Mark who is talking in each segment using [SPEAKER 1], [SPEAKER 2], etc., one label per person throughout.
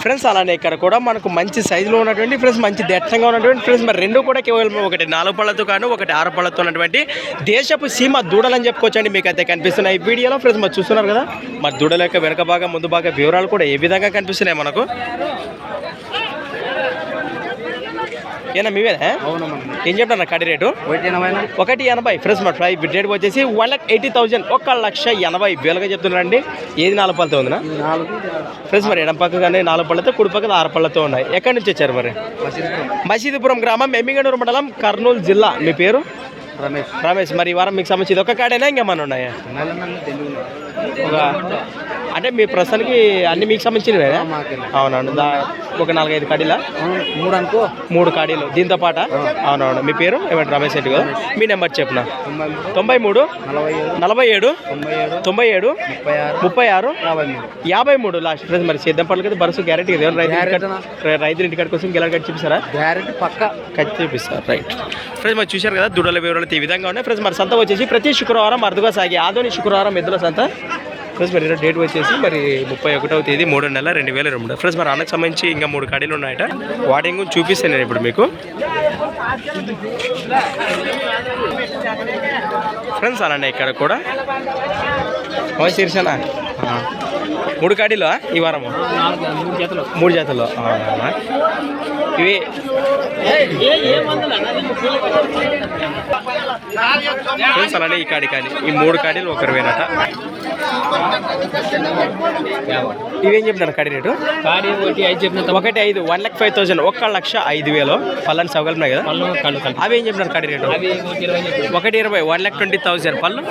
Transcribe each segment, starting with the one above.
[SPEAKER 1] Friends అలానే ఇక్కడ కూడా మనకు మంచి సైజులో ఉన్నటువంటి ఫ్రెండ్స్ మంచి దట్టంగా ఉన్నటువంటి ఫ్రెండ్స్. మరి రెండు కూడా కేవలం ఒకటి నాలుగు పళ్ళతో కాను ఒకటి ఆరు పళ్ళతో ఉన్నటువంటి దేశపు సీమ దూడలని చెప్పుకోవచ్చండి. మీకు అయితే కనిపిస్తున్నాయి ఈ వీడియోలో ఫ్రెండ్స్ మరి చూస్తున్నారు కదా? మరి దూడల యొక్క వెనక భాగం ముందు భాగం వివరాలు కూడా ఏ విధంగా కనిపిస్తున్నాయి మనకు? ఏనా మీవేనా ఏం చెప్తాను కడి రేటు? ఒకటి ఎనభై ఫ్రెండ్స్ మరి ఫ్రై రేట్ వచ్చేసి వన్ లాక్ ఎయిటీ థౌసండ్. ఒక లక్ష ఎనభై వేలుగా చెప్తున్నారండి. ఏది నాలుగు పళ్ళతో ఉందినా? ఫ్రెండ్స్ మరి ఎడం పక్క కానీ నాలుగు పళ్ళతో కుడి పక్కన ఆరు పళ్ళతో ఉన్నాయి. ఎక్కడి నుంచి వచ్చారు మరి? మసీదుపురం గ్రామం ఎమ్మిగనూరు మండలం కర్నూలు జిల్లా. మీ పేరు?
[SPEAKER 2] రమేష్.
[SPEAKER 1] రమేష్ మరి ఈ వారం మీకు సంబంధించి ఒక కాడేనా ఇంకేమన్నా ఉన్నాయా? ఒక అంటే మీ ప్రస్తుతానికి అన్ని మీకు సంబంధించినవేనా అవునవును దా ఒక నాలుగైదు కాడీలా?
[SPEAKER 2] మూడు అనుకో
[SPEAKER 1] మూడు కాడీలు దీంతో పాట? అవునవును మీ పేరు? ఏమంటారు రమేష్ రెడ్డి కదా మీ నెంబర్ చెప్పిన?
[SPEAKER 2] తొంభై మూడు. నలభై ఏడు. తొంభై ఏడు. ముప్పై ఆరు. యాభై మూడు.
[SPEAKER 1] లాస్ట్ ఫ్రెండ్స్ మరి. సేద్యం పనులు కదా బరుసు గ్యారెంటీ కదా. రైతు
[SPEAKER 2] Guarantee
[SPEAKER 1] ఇంటికాడ- రైతు ఇంటికాడ కోసం గెల కట్టి చూపిస్తారా?
[SPEAKER 2] గ్యారెంటీ పక్క.
[SPEAKER 1] ఖచ్చి చూపిస్తారు రైట్. ఫ్రెండ్స్ మరి చూశారు కదా దుడల వివరాలు అయితే ఈ విధంగా ఉన్నాయి. ఫ్రెండ్స్ మరి సంత వచ్చేసి ప్రతి శుక్రవారం అరుదుగా సాగి ఆదోని శుక్రవారం ఎద్దుల సంత. ఫ్రెండ్స్ మరి ఈరోజు డేట్ వచ్చేసి మరి ముప్పై ఒకటవ తేదీ మూడో నెల రెండు వేల రెండు. ఫ్రెండ్స్ మరి అన్నకు సంబంధించి ఇంకా మూడు కడీలు ఉన్నాయట. వాటింగ్ చూపిస్తాను నేను ఇప్పుడు మీకు. ఫ్రెండ్స్ అలానే ఇక్కడ కూడా. ఓ శీర్షన? మూడు కాడీలు ఈ వారము? మూడు జాతలు. అవునా? ఇవి. ఫ్రెండ్స్ అలానే ఈ కాడి కానీ ఈ మూడు కాడీలు ఒకరు వేనట ఇవేం చెప్పినారు కాడి రేటు?
[SPEAKER 2] కాడి ఒకటి ఐదు చెప్పిన
[SPEAKER 1] ఒకటి ఐదు వన్ లాక్ ఫైవ్ థౌసండ్ ఒక్క లక్ష ఐదు వేలు. పళ్ళని సౌకర్యం కదా? అవి ఏం చెప్పినారు కాడి రేటు?
[SPEAKER 2] ఒకటి ఇరవై
[SPEAKER 1] వన్ లాక్ ట్వంటీ థౌసండ్ పళ్ళు?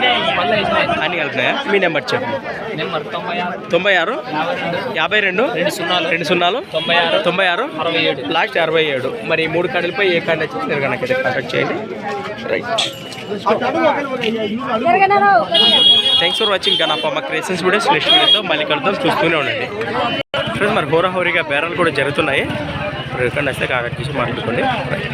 [SPEAKER 1] అన్ని కలిపినాయా? మీ నెంబర్ చెప్పండి
[SPEAKER 2] తొంభై ఆరు. యాభై రెండు.
[SPEAKER 1] రెండు
[SPEAKER 2] సున్నాలు.
[SPEAKER 1] రెండు సున్నాలు
[SPEAKER 2] తొంభై ఆరు
[SPEAKER 1] తొంభై ఆరు.
[SPEAKER 2] అరవై ఏడు
[SPEAKER 1] అరవై ఏడు. మరి ఈ మూడు కాడలపై ఏ కార్డు వచ్చింది మీరు కనుక కాంటాక్ట్ చేయండి? రైట్ థ్యాంక్స్ ఫర్ వాచింగ్ గణప మా క్రియేషన్స్ వీడియోస్ నెక్స్ట్ వీడియోతో మళ్ళీ కలుద్దాం. చూస్తూనే ఉండండి. ఫ్రెండ్స్ మరి హోరాహోరీగా బేరాలు కూడా జరుగుతున్నాయి. మరి ఎక్కడ వస్తే కాంటాక్ట్ చేసి మాట్లాడుకోండి. రైట్